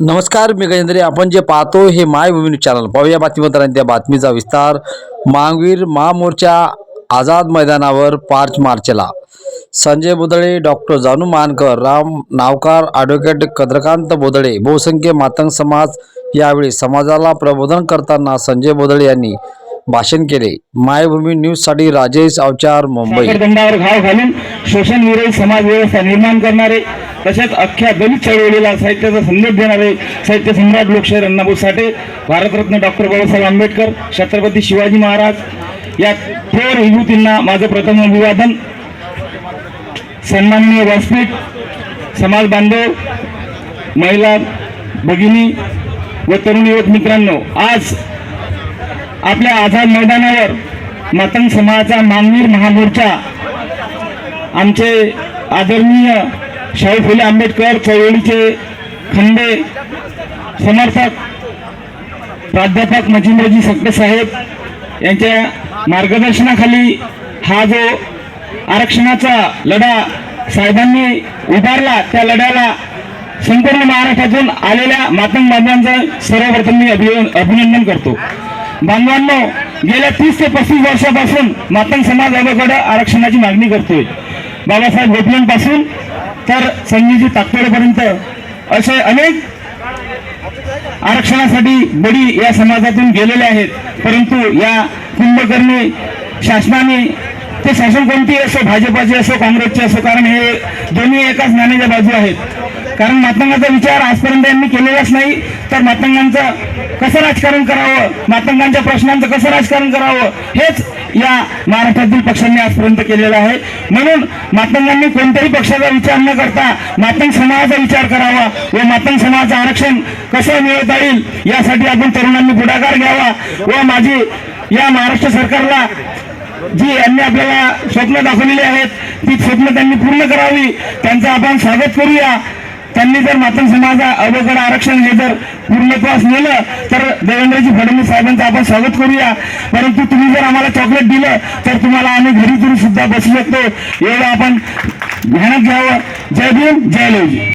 नमस्कार मी गजेंद्रे. आपण जे पाहतो हे मायभूमी न्यूज चॅनल. पाहूया बातमीपत्रांत त्या बातमीचा विस्तार. मांगवीर महामोर्चा आझाद मैदानावर पार्च मार्चला. संजय बोदळे डॉक्टर जानू मानकर राम नावकार ॲडव्होकेट कद्रकांत बोदळे बहुसंख्य मातंग समाज यावेळी समाजाला प्रबोधन करताना संजय बोदळे यांनी भाषण केले. मायभूमी न्यूजसाठी राजेश अवचार मुंबई. दंडावर घाव घालून शोषण विरोधी समाज व्यवस्था निर्माण करणारे तसेच अख्ख्या दलित चळवळीला साहित्याचा संदेश देणारे साहित्य सम्राट लोकशाहीर अण्णाभाऊ साठे भारतरत्न डॉक्टर बाबासाहेब आंबेडकर छत्रपती शिवाजी महाराज या थोर विभूतींना माझं प्रथम अभिवादन. सन्माननीय व्यासपीठ समाज बांधव महिला भगिनी व तरुण युवक मित्रांनो आज आपल्या आझाद मैदानावर मातंग समाजाचा मानवीर महामोर्चा आमचे आदरणीय शाहू फुले आंबेडकर चळवळीचे खंडे समर्थक प्राध्यापक मजिंद्रजी सकटे साहेब यांच्या मार्गदर्शनाखाली हा जो आरक्षणाचा लढा साहेबांनी उभारला त्या लढ्याला संपूर्ण महाराष्ट्रातून आलेल्या मातंग बांधवांचं सर्वप्रथम मी अभिन अभिनंदन करतो. बांधवांनो गेल्या तीस ते पस्तीस वर्षापासून मातंग समाज आयोगाकडे आरक्षणाची मागणी करतोय. बाबासाहेब गोपलेंपासून तर संजयजी ताकतोडेपर्यंत असे अनेक आरक्षणासाठी बडी या समाजातून गेलेले आहेत. परंतु या कुंभकर्णी शासनाने ते शासन कोणती असो भाजपाचे असो काँग्रेसचे असो कारण हे दोन्ही एकाच नाण्याच्या बाजू आहेत. कारण मातंगाचा विचार आजपर्यंत यांनी केलेलाच नाही. तर मातंगांचं कसं राजकारण करावं? मातंगांच्या प्रश्नांचं कसं राजकारण करावं? हेच या महाराष्ट्रातील पक्षांनी आजपर्यंत केलेलं आहे. म्हणून मातंगांनी कोणत्याही पक्षाचा विचार न करता मातंग समाजाचा विचार करावा व मातंग समाजाचं आरक्षण कसं मिळवता येईल यासाठी आपण तरुणांनी पुढाकार घ्यावा व माझी या महाराष्ट्र सरकारला जी यांनी आपल्याला स्वप्न दाखवलेली आहेत ती स्वप्न त्यांनी पूर्ण करावी. त्यांचं आपण स्वागत करूया. त्यांनी जर मातंग समाजा अवघड आरक्षण हे जर पूर्णत्वास नेलं तर देवेंद्रजी फडणवीस साहेबांचं आपण स्वागत करूया. परंतु तुम्ही जर आम्हाला चॉकलेट दिलं तर तुम्हाला आम्ही घरी सुद्धा बसू शकतो. एवढं आपण ध्यानात घ्यावं. जय भीम जय लोजी